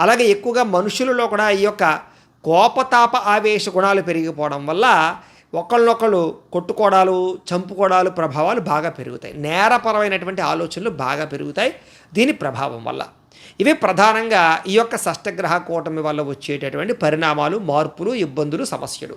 అలాగే ఎక్కువగా మనుషులలో కూడా ఈ యొక్క కోపతాప ఆవేశ గుణాలు పెరిగిపోవడం వల్ల ఒకళ్ళొకళ్ళు కొట్టుకోవడాలు చంపుకోవడాలు ప్రభావాలు బాగా పెరుగుతాయి. నేరపరమైనటువంటి ఆలోచనలు బాగా పెరుగుతాయి దీని ప్రభావం వల్ల. ఇవి ప్రధానంగా ఈ యొక్క షష్టగ్రహ కూటమి వల్ల వచ్చేటటువంటి పరిణామాలు మార్పులు ఇబ్బందులు సమస్యలు.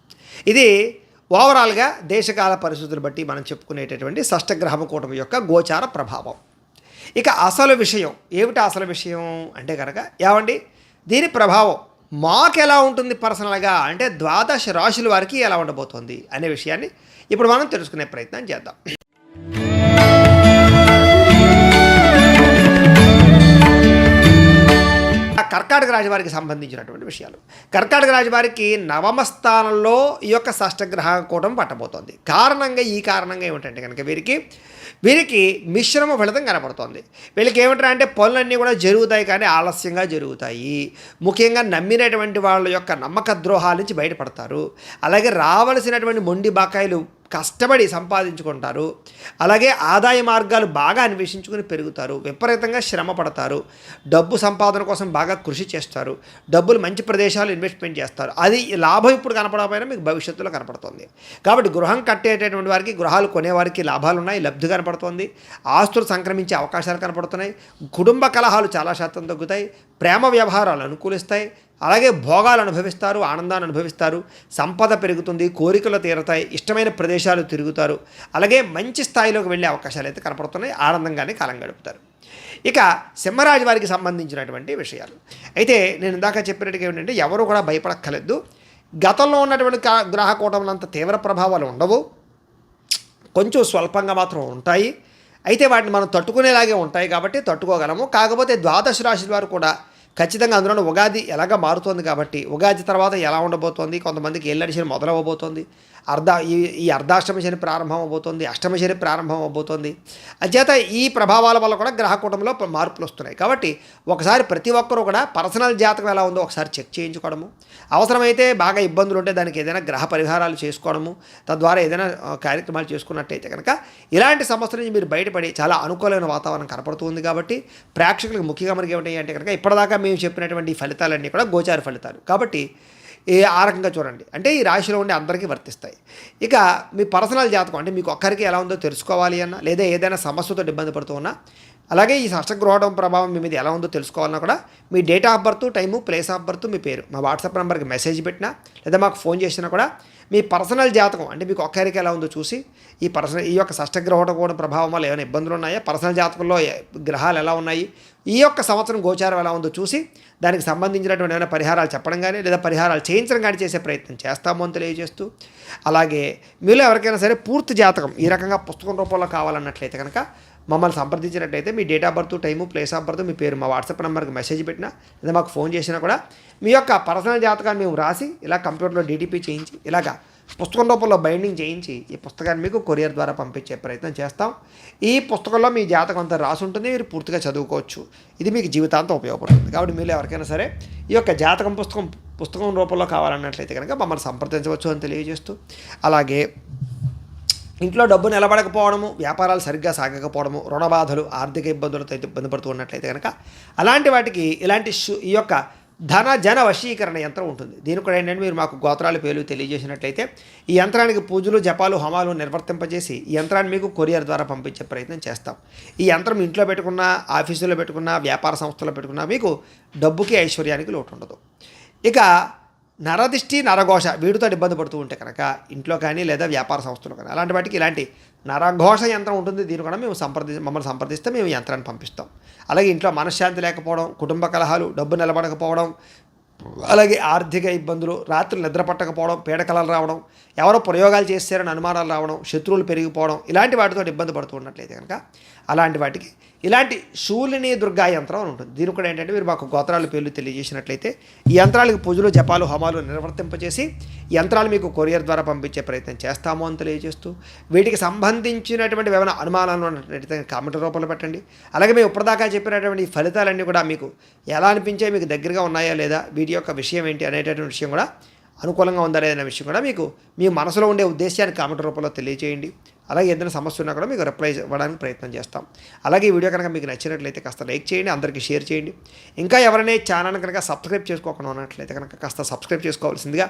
ఇది ఓవరాల్గా దేశకాల పరిస్థితులు బట్టి మనం చెప్పుకునేటటువంటి షష్టగ్రహం కూటమి యొక్క గోచార ప్రభావం. ఇక అసలు విషయం ఏమిటి అసలు విషయం అంటే కనుక ఏమండి? దీని ప్రభావం మాకు ఎలా ఉంటుంది పర్సనల్గా? అంటే ద్వాదశ రాశుల వారికి ఎలా ఉండబోతోంది అనే విషయాన్ని ఇప్పుడు మనం తెలుసుకునే ప్రయత్నం చేద్దాం. కర్కాటక రాజవారికి సంబంధించినటువంటి విషయాలు. కర్కాటక రాజవారికి నవమ స్థానంలో ఈ యొక్క షష్టగ్రహ కూటమి పట్టబోతోంది. కారణంగా ఈ కారణంగా ఏమిటంటే కనుక వీరికి వీరికి మిశ్రమ ఫలితం కనపడుతోంది వీళ్ళకి ఏమిటంటే అంటే పనులన్నీ కూడా జరుగుతాయి కానీ ఆలస్యంగా జరుగుతాయి. ముఖ్యంగా నమ్మినటువంటి వాళ్ళ యొక్క నమ్మక ద్రోహాల నుంచి బయటపడతారు. అలాగే రావలసినటువంటి మొండి బకాయిలు కష్టపడి సంపాదించుకుంటారు. అలాగే ఆదాయ మార్గాలు బాగా అన్వేషించుకుని పెరుగుతారు. విపరీతంగా శ్రమ పడతారు. డబ్బు సంపాదన కోసం బాగా కృషి చేస్తారు. డబ్బులు మంచి ప్రదేశాలు ఇన్వెస్ట్మెంట్ చేస్తారు. అది లాభం ఇప్పుడు కనపడకపోయినా మీకు భవిష్యత్తులో కనపడుతుంది. కాబట్టి గృహం కట్టేటటువంటి వారికి గృహాలు కొనేవారికి లాభాలు ఉన్నాయి లబ్ధి కనపడుతుంది. ఆస్తులు సంక్రమించే అవకాశాలు కనపడుతున్నాయి. కుటుంబ కలహాలు చాలా శాతం తగ్గుతాయి. ప్రేమ వ్యవహారాలు అనుకూలిస్తాయి. అలాగే భోగాలు అనుభవిస్తారు ఆనందాన్ని అనుభవిస్తారు సంపద పెరుగుతుంది కోరికలు తీరతాయి ఇష్టమైన ప్రదేశాలు తిరుగుతారు. అలాగే మంచి స్థాయిలోకి వెళ్ళే అవకాశాలు అయితే కనపడుతున్నాయి ఆనందంగానే కాలం గడుపుతారు. ఇక సింహరాజు వారికి సంబంధించినటువంటి విషయాలు. అయితే నేను ఇందాక చెప్పినట్టుగా ఏంటంటే ఎవరు కూడా భయపడక్కర్లేదు. గతంలో ఉన్నటువంటి కా- గ్రహ అంత తీవ్ర ప్రభావాలు ఉండవు. కొంచెం స్వల్పంగా మాత్రం ఉంటాయి. అయితే వాటిని మనం తట్టుకునేలాగే ఉంటాయి కాబట్టి తట్టుకోగలము. కాకపోతే ద్వాదశ రాశి వారు కూడా ఖచ్చితంగా అందులోనే ఉగాది ఎలాగ మారుతోంది కాబట్టి ఉగాది తర్వాత ఎలా ఉండబోతోంది కొంతమందికి ఎల్లడిషన్ మొదలవ్వబోతోంది అర్ధ ఈ ఈ అర్ధాష్టమ శని ప్రారంభం అవబోతోంది అష్టమ శని ప్రారంభం అవబోతోంది అంచేత ఈ ప్రభావాల వల్ల కూడా గ్రహ కూటంలో మార్పులు వస్తున్నాయి. కాబట్టి ఒకసారి ప్రతి ఒక్కరూ కూడా పర్సనల్ జాతకం ఎలా ఉందో ఒకసారి చెక్ చేయించుకోవడము. అవసరమైతే బాగా ఇబ్బందులు ఉంటే దానికి ఏదైనా గ్రహ పరిహారాలు చేసుకోవడము తద్వారా ఏదైనా కార్యక్రమాలు చేసుకున్నట్టయితే కనుక ఇలాంటి సమస్య నుంచి మీరు బయటపడి చాలా అనుకూలమైన వాతావరణం కనపడుతుంది కాబట్టి ప్రేక్షకులకు ముఖ్యంగా మనకి ఏమిటి అంటే కనుక ఇప్పటిదాకా మేము చెప్పినటువంటి ఫలితాలన్నీ కూడా గోచార ఫలితాలు. కాబట్టి ఏ ఆ రకంగా చూడండి. అంటే ఈ రాశిలో ఉండే అందరికీ వర్తిస్తాయి. ఇక మీ పర్సనల్ జాతకం అంటే మీకు ఒక్కరికి ఎలా ఉందో తెలుసుకోవాలి అన్నా లేదా ఏదైనా సమస్యతో ఇబ్బంది పడుతూ ఉన్నా అలాగే ఈ అష్టగ్రహణం ప్రభావం మీ మీద ఎలా ఉందో తెలుసుకోవాలన్నా కూడా మీ date of birth time place of birth మీ పేరు. మా వాట్సాప్ నెంబర్కి మెసేజ్ పెట్టినా లేదా మాకు ఫోన్ చేసినా కూడా మీ పర్సనల్ జాతకం అంటే మీకు ఒక్కరికి ఎలా ఉందో చూసి ఈ పర్సనల్ ఈ యొక్క షష్టగ్రహణ కూడా ప్రభావం వల్ల ఏమైనా ఇబ్బందులు ఉన్నాయా? పర్సనల్ జాతకంలో గ్రహాలు ఎలా ఉన్నాయి? ఈ యొక్క సంవత్సరం గోచారం ఎలా ఉందో చూసి దానికి సంబంధించినటువంటి ఏమైనా పరిహారాలు చెప్పడం కానీ లేదా పరిహారాలు చేయించడం కానీ చేసే ప్రయత్నం చేస్తామో అని తెలియజేస్తూ అలాగే మీలో ఎవరికైనా సరే పూర్తి జాతకం ఈ రకంగా పుస్తకం రూపంలో కావాలన్నట్లయితే కనుక మమ్మల్ని సంప్రదించినట్టయితే మీ date of birth time place of birth మీ పేరు మా వాట్సాప్ నెంబర్కి మెసేజ్ పెట్టినా లేదా మాకు ఫోన్ చేసినా కూడా మీ యొక్క పర్సనల్ జాతకాన్ని మేము రాసి ఇలా కంప్యూటర్లో డీటీపీ చేయించి ఇలాగా పుస్తకం రూపంలో బైండింగ్ చేయించి ఈ పుస్తకాన్ని మీకు కొరియర్ ద్వారా పంపించే ప్రయత్నం చేస్తాం. ఈ పుస్తకంలో మీ జాతకం అంతా రాసి ఉంటుంది మీరు పూర్తిగా చదువుకోవచ్చు. ఇది మీకు జీవితాంతం ఉపయోగపడుతుంది. కాబట్టి మీరు ఎవరికైనా సరే ఈ యొక్క జాతకం పుస్తకం పుస్తకం రూపంలో కావాలన్నట్లయితే కనుక మమ్మల్ని సంప్రదించవచ్చు అని తెలియజేస్తూ అలాగే ఇంట్లో డబ్బు నిలబడకపోవడము వ్యాపారాలు సరిగ్గా సాగకపోవడము రుణ బాధలు ఆర్థిక ఇబ్బందులతో అయితే ఇబ్బంది పడుతూ ఉన్నట్లయితే కనుక అలాంటి వాటికి ఇలాంటి షు ఈ యొక్క ధన జన వశీకరణ యంత్రం ఉంటుంది. దీనికి కూడా ఏంటంటే మీరు మాకు గోత్రాలు పేర్లు తెలియజేసినట్లయితే ఈ యంత్రానికి పూజలు జపాలు హోమాలు నిర్వర్తింపజేసి ఈ యంత్రాన్ని మీకు కొరియర్ ద్వారా పంపించే ప్రయత్నం చేస్తాం. ఈ యంత్రం ఇంట్లో పెట్టుకున్న ఆఫీసులో పెట్టుకున్న వ్యాపార సంస్థలో పెట్టుకున్న మీకు డబ్బుకి ఐశ్వర్యానికి లోటు ఉండదు ఇక నరదిష్టి నరఘోష వీటితో ఇబ్బంది పడుతూ ఉంటే కనుక ఇంట్లో కానీ లేదా వ్యాపార సంస్థలు కానీ అలాంటి వాటికి ఇలాంటి నరఘోష యంత్రం ఉంటుంది. దీని కూడా మేము సంప్రది మమ్మల్ని సంప్రదిస్తే మేము యంత్రాన్ని పంపిస్తాం. అలాగే ఇంట్లో మనశ్శాంతి లేకపోవడం కుటుంబ కలహాలు డబ్బు నిలబడకపోవడం అలాగే ఆర్థిక ఇబ్బందులు రాత్రులు నిద్ర పట్టకపోవడం పీడకలలు రావడం ఎవరో ప్రయోగాలు చేస్తారని అనుమానాలు రావడం శత్రువులు పెరిగిపోవడం ఇలాంటి వాటితో ఇబ్బంది పడుతూ ఉన్నట్లయితే కనుక. అలాంటి వాటికి ఇలాంటి శూలిని దుర్గా యంత్రం అని ఉంటుంది. దీని కూడా ఏంటంటే మీరు మాకు గోత్రాల పేర్లు తెలియజేసినట్లయితే ఈ యంత్రాలకు పూజలు జపాలు హోమాలు నిర్వర్తింపజేసి యంత్రాలు మీకు కొరియర్ ద్వారా పంపించే ప్రయత్నం చేస్తాము అని తెలియజేస్తూ వీటికి సంబంధించినటువంటి ఏమైనా అనుమానాలు ఉన్నట్లయితే కామెంట్ రూపంలో పెట్టండి. అలాగే మేము ఇప్పటిదాకా చెప్పినటువంటి ఫలితాలన్నీ కూడా మీకు ఎలా అనిపించాయి మీకు దగ్గరగా ఉన్నాయా లేదా వీటి యొక్క విషయం ఏంటి అనేటటువంటి విషయం కూడా అనుకూలంగా ఉందా లేదనే విషయం కూడా మీకు మీ మనసులో ఉండే ఉద్దేశాన్ని కామెంట్ రూపంలో తెలియజేయండి అలాగే ఏదైనా సమస్య ఉన్నా కూడా మీకు రిప్లై ఇవ్వడానికి ప్రయత్నం చేస్తాం. అలాగే ఈ వీడియో కనుక మీకు నచ్చినట్లయితే కాస్త లైక్ చేయండి అందరికీ షేర్ చేయండి. ఇంకా ఎవరైనా ఛానల్ కనుక సబ్స్క్రైబ్ చేసుకోకుండా ఉన్నట్లయితే కనుక కాస్త సబ్స్క్రైబ్ చేసుకోవాల్సిందిగా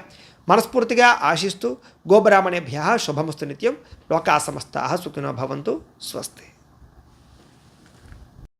మనస్ఫూర్తిగా ఆశిస్తూ గోబ్రాహ్మణేభ్య శుభమస్తు నిత్యం. లోకా సమస్త సుఖినో భవంతు. స్వస్తి.